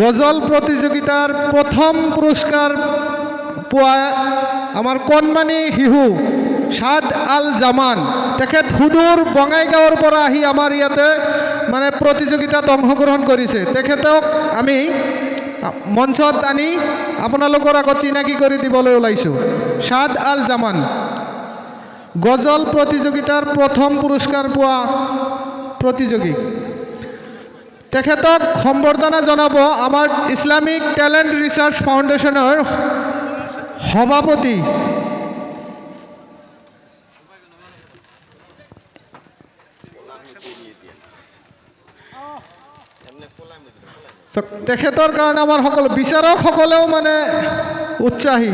গজল প্রতিযোগিতার প্রথম পুরস্কার পোৱা আমাৰ কণমানি শিশু সাদ আল জামান। তেখেত সুদূৰ বঙাইগাঁৱৰ পৰা আহি আমাৰ ইয়াতে মানে প্ৰতিযোগিতাত অংশগ্ৰহণ কৰিছে। তেখেতক আমি মঞ্চত আনি আপোনালোকৰ আগত চিনাকি কৰি দিবলৈ ওলাইছোঁ। সাদ আল জামান। গজল প্ৰতিযোগিতাৰ প্ৰথম পুৰস্কাৰ পোৱা প্ৰতিযোগী। তেখেতক সম্বৰ্ধনা জনাব আমাৰ ইছলামিক টেলেণ্ট ৰিচাৰ্চ ফাউণ্ডেশ্যনৰ সভাপতি। তেখেতৰ কাৰণে আমাৰ সকলো বিচাৰকসকলেও মানে উৎসাহী।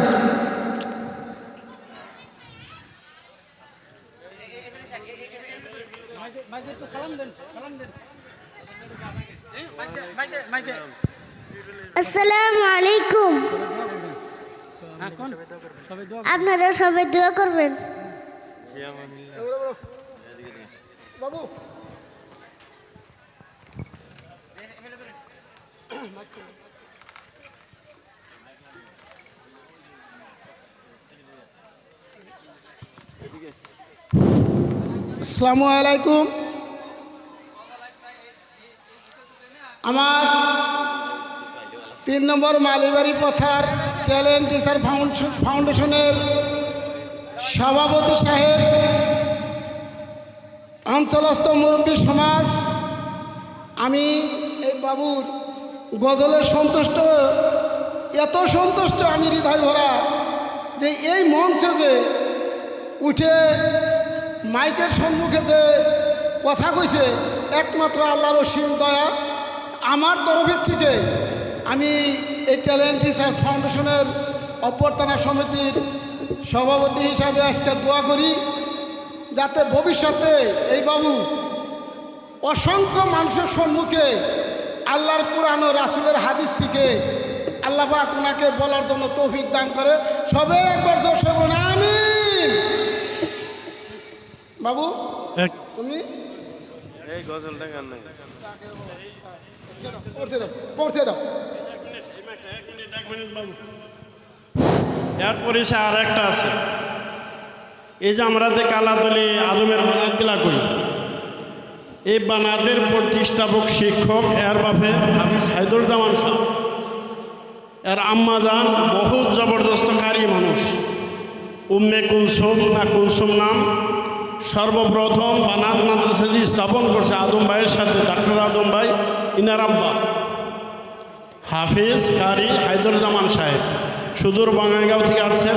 আসসালামু আলাইকুম। আপনারা সবাই দোয়া করবেন। আসসালামু আলাইকুম। আমার তিন নম্বর মালিবাড়ি পথার ট্যালেন্ট টিচার ফাউন্ডেশন ফাউন্ডেশনের সভাপতি সাহেব অঞ্চলস্থ মুরব্বী সমাজ, আমি এই বাবুর গজলে সন্তুষ্ট, এত সন্তুষ্ট আমি হৃদয় ভরা যে এই মঞ্চে যে উঠে মাইকের সম্মুখে যে কথা কইছে, একমাত্র আল্লাহর অসীম দয়া আমার তরফের থেকে আমি এই ট্যালেন্ট রিসার্চ ফাউন্ডেশনের অভ্যর্থনা সমিতির সভাপতি হিসাবে আজকে দোয়া করি যাতে ভবিষ্যতে এই বাবু অসংখ্য মানুষের সম্মুখে আল্লাহর কোরআন ও রাসুলের হাদিস থেকে আল্লাহ ওনাকে বলার জন্য তৌফিক দান করে। সবে একবার সবন আমিন। বাবু তুমি? এই গজলটা গান নাই পড়তে দাও পড়তে দাও। এরপরে সে আর একটা আছে। এই যে আমরা যে কালাতলি আদমের বানাতগুলা করি এই বানাতের প্রতিষ্ঠাপক শিক্ষক এর বাপে হাফিজ হায়দুর জামান শাহ এর আম্মা যান বহুত জবরদস্ত কারি মানুষ। উম্মে কুলসুম না কুলসুম নাম। সর্বপ্রথম বানাত মাদ্রাসাজি স্থাপন করছে আদম ভাইয়ের সাথে, ডাক্তার আদম ভাই, ইনার হাফিজ কারি হায়দুরজামান সাহেব। সুদূর বাঙাইগাঁও থেকে আসছেন।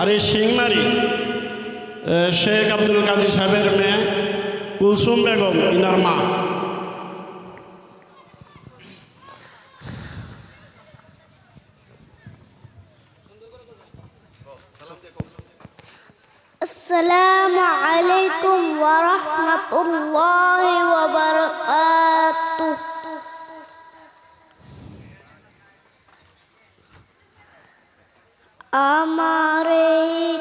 আর এই সিংমারি শেখ আব্দুল কাদির সাহেবের মেয়ে কুলসুম বেগম, ইনার মা। আসসালামু আলাইকুম ওয়া রাহমাতুল্লাহি ওয়া বারাকাতুহু আমার এই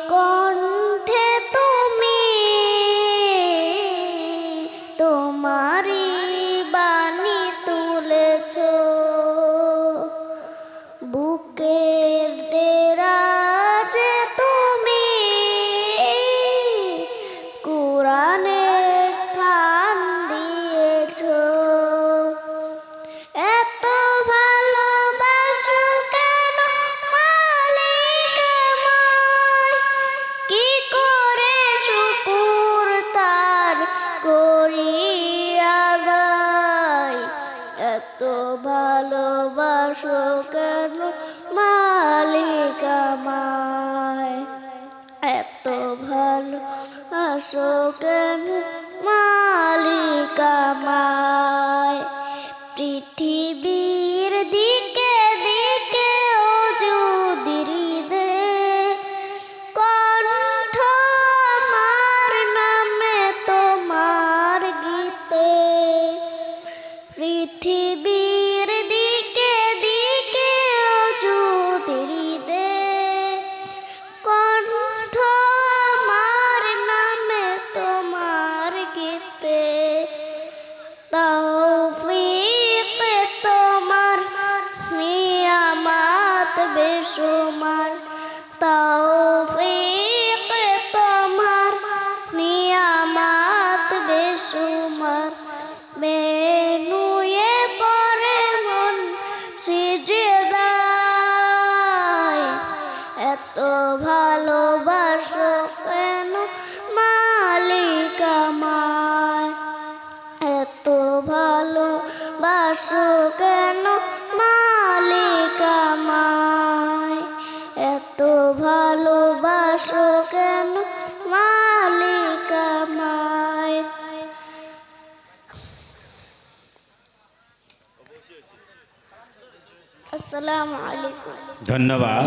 কেন মালিক আমায়। এত ভালো আসো কেন মালিক আমায়? তৌফিক তোমার, নিয়ামাত বেসুমার বেনুয়ে পরে মন সিজদায়। এত ভালোবাসো কেন মালিক আমায়? এত ভালোবাসো কেন ভালোবাসো কেন? মালিক আমায়। আসসালামু আলাইকুম। ধন্যবাদ।